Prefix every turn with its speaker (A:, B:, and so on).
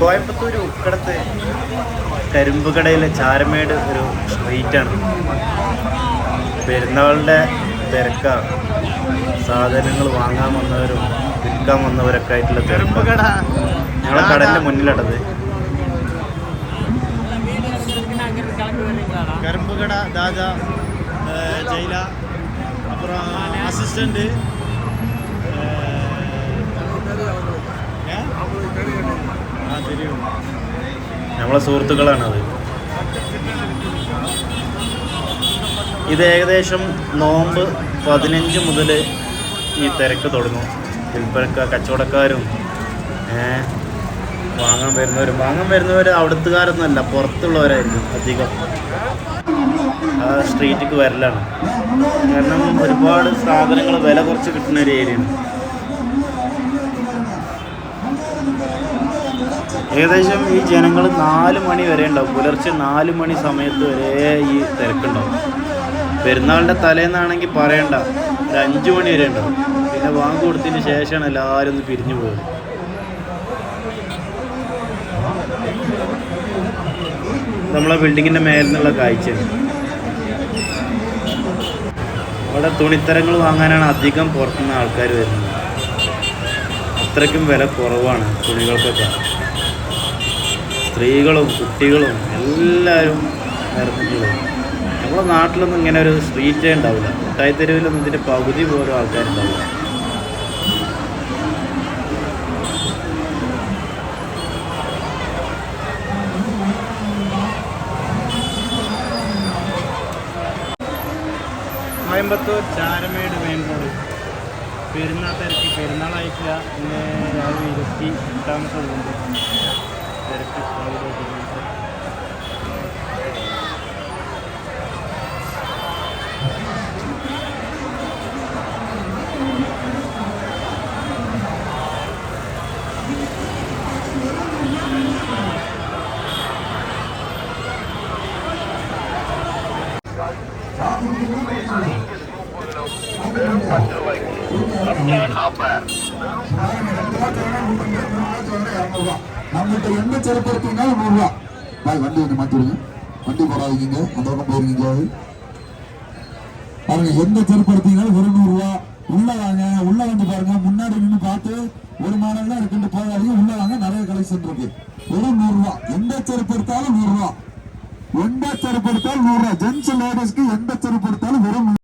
A: കോയമ്പത്തൂർ ഉക്കടത്ത് കരിമ്പ് കടയിലെ ചാരമേട് ഒരു സ്ട്രീറ്റാണ് പെരുന്നാളുടെ തിരക്ക. സാധനങ്ങൾ വാങ്ങാൻ വന്നവരും വിൽക്കാൻ വന്നവരൊക്കെ ആയിട്ടുള്ള തിരക്ക്. ഞങ്ങളെ കടലിന്റെ മുന്നിലടത്.
B: കരിമ്പുകട ദാദ ജയില അപ്പുറം അസിസ്റ്റന്റ്
A: നമ്മളെ സുഹൃത്തുക്കളാണത്. ഇത് ഏകദേശം നോമ്പ് പതിനഞ്ച് മുതൽ ഈ തിരക്ക് തുടങ്ങും. വിൽപ്പനക്ക കച്ചവടക്കാരും വാങ്ങാൻ വരുന്നവരും. വാങ്ങാൻ വരുന്നവർ അവിടുത്തുകാരൊന്നുമല്ല പുറത്തുള്ളവരായിരുന്നു അധികം. ആ സ്ട്രീറ്റിക്ക് വരലാണ്. കാരണം ഒരുപാട് സാധനങ്ങൾ വില കുറച്ച് കിട്ടുന്ന ഒരു ഏരിയയാണ് ഏകദേശം ഈ ജനങ്ങൾ നാല് മണി വരെ ഉണ്ടാവും. പുലർച്ചെ നാല് മണി സമയത്ത് വരെ ഈ തിരക്കുണ്ടാവും. പെരുന്നാളിന്റെ തലേന്നാണെങ്കിൽ പറയണ്ട ഒരു അഞ്ച് മണി വരെ ഉണ്ടാവും. പിന്നെ വാങ്ങ് കൊടുത്തതിന് ശേഷമാണ് എല്ലാവരും ഒന്ന് പിരിഞ്ഞു പോകുന്നത് നമ്മളെ ബിൽഡിങ്ങിന്റെ മേലിൽ നിന്നുള്ള കാഴ്ചയാണ് അവിടെ തുണിത്തരങ്ങൾ വാങ്ങാനാണ് അധികം പുറത്തുനിന്ന് ആൾക്കാർ വരുന്നത്. അത്രയ്ക്കും വില കുറവാണ് തുണികൾക്കൊക്കെ. സ്ത്രീകളും കുട്ടികളും എല്ലാവരും നിറഞ്ഞിട്ടുള്ളത് നമ്മുടെ നാട്ടിലൊന്നും ഇങ്ങനെ ഒരു സ്ട്രീറ്റേ ഉണ്ടാവില്ല. മുട്ടായിത്തെരുവിലൊന്നും ഇതിന്റെ പകുതി പോലും ആൾക്കാരുണ്ടാവില്ല.
B: Coimbatore Charamedu main road. പെരുന്നാൾ തിരക്ക് പെരുന്നാളായിട്ടില്ല. പിന്നെ രാവിലെ ഇരുപത്തി എട്ടാമത്തെ ഉണ്ട് തിരക്ക് Thank you.
C: நம்மகிட்ட என்ன சிறப்படுத்தினாலும் நூறு ரூபா பாய் வண்டி வந்து மாற்றிடுங்க வண்டி போடாதீங்க. அந்த பக்கம் போயிருக்கீங்க பாருங்க எந்த செருப்படுத்தீங்கனாலும் ஒரு நூறு ரூபா உள்ள வாங்க. உள்ள வந்து பாருங்க. முன்னாடி நின்று பார்த்து ஒரு மாடல் தான் இருக்குன்னு போகாதீங்க உள்ள வாங்க. நிறைய கலெக்ஷன் இருக்கு. வெறும் நூறு ரூபா எந்த செருப்பு எடுத்தாலும் நூறு ரூபா எந்த செருப்பு எடுத்தாலும் நூறு ரூபா ஜென்ஸ் லேடிஸ்க்கு எந்த செருப்பு எடுத்தாலும் வெறும்